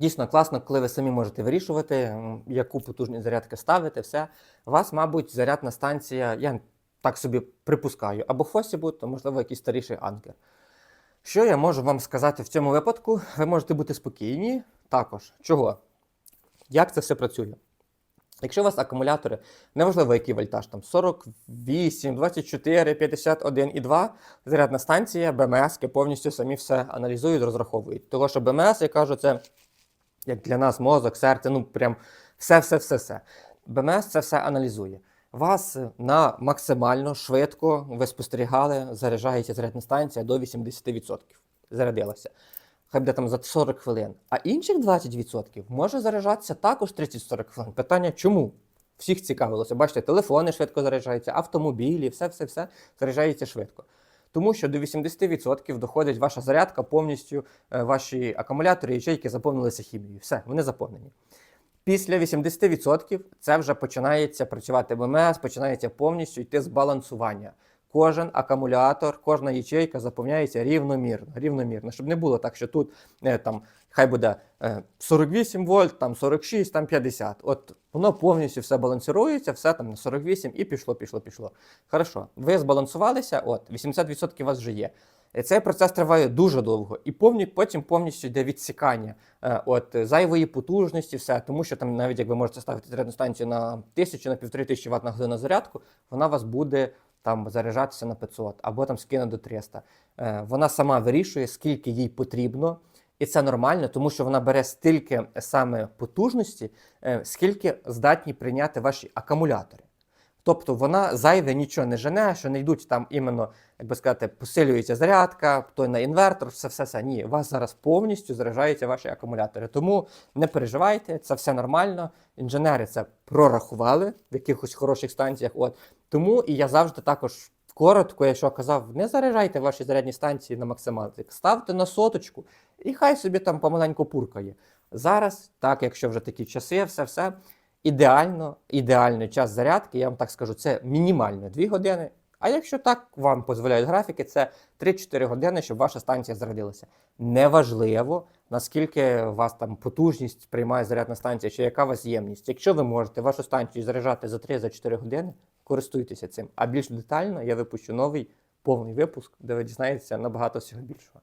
Дійсно класно, коли ви самі можете вирішувати, яку потужність зарядки ставити, все. У вас, мабуть, зарядна станція, я так собі припускаю, або Фосібут, то можливо якийсь старіший анкер. Що я можу вам сказати в цьому випадку? Ви можете бути спокійні. Також. Чого? Як це все працює? Якщо у вас акумулятори, неважливо який вольтаж, там 48, 24, 51 і 2, зарядна станція, БМС повністю самі все аналізують, розраховують. Того, що БМС, я кажу, це як для нас мозок, серце, ну прям все-все-все-все. БМС це все аналізує. Вас на максимально швидко ви спостерігали, заряджається зарядна станція до 80%. Зарядилася. Хай буде там за 40 хвилин. А інших 20% може заряджатися також 30-40 хвилин. Питання чому? Всіх цікавилося. Бачите, телефони швидко заряджаються, автомобілі, все-все-все заряджається швидко. Тому що до 80% доходить ваша зарядка повністю, е, ваші акумулятори, ячейки заповнилися хімією. Все, вони заповнені. Після 80% це вже починається працювати БМС, починається повністю йти збалансування. Кожен акумулятор, кожна ячейка заповняється рівномірно, рівномірно, щоб не було так, що тут е, там хай буде е, 48 вольт, там 46, там 50. От воно повністю все балансирується, все там на 48 і пішло, пішло, пішло. Хорошо, ви збалансувалися, от 80% у вас вже є. І Цей процес триває дуже довго, і повні, потім повністю йде відсікання е, от е, зайвої потужності, все, тому що там навіть як ви можете ставити зарядну станцію на 1000 на 1500 Вт на годину зарядку, вона вас буде там заряджатися на 500 або там скине до 300. Е, Вона сама вирішує, скільки їй потрібно. І це нормально, тому що вона бере стільки саме потужності, е, скільки здатні прийняти ваші акумулятори. Тобто вона зайве нічого не жене, що не йдуть там іменно, як би сказати, посилюється зарядка, то на інвертор, все, все, все. Ні, у вас зараз повністю заряджаються ваші акумулятори. Тому не переживайте, це все нормально. Інженери це прорахували в якихось хороших станціях. От тому і я завжди також коротко, я що казав, не заряджайте ваші зарядні станції на максималці, ставте на соточку, і хай собі там помаленьку пуркає. Зараз, так, якщо вже такі часи, все, все. Ідеально, ідеальний час зарядки, я вам так скажу, це мінімально 2 години. А якщо так вам дозволяють графіки, це 3-4 години, щоб ваша станція зарядилася. Неважливо, наскільки у вас там потужність приймає зарядна станція, чи яка у вас ємність. Якщо ви можете вашу станцію заряджати за 3-4 години, користуйтеся цим. А більш детально я випущу новий повний випуск, де ви дізнаєтеся набагато всього більшого.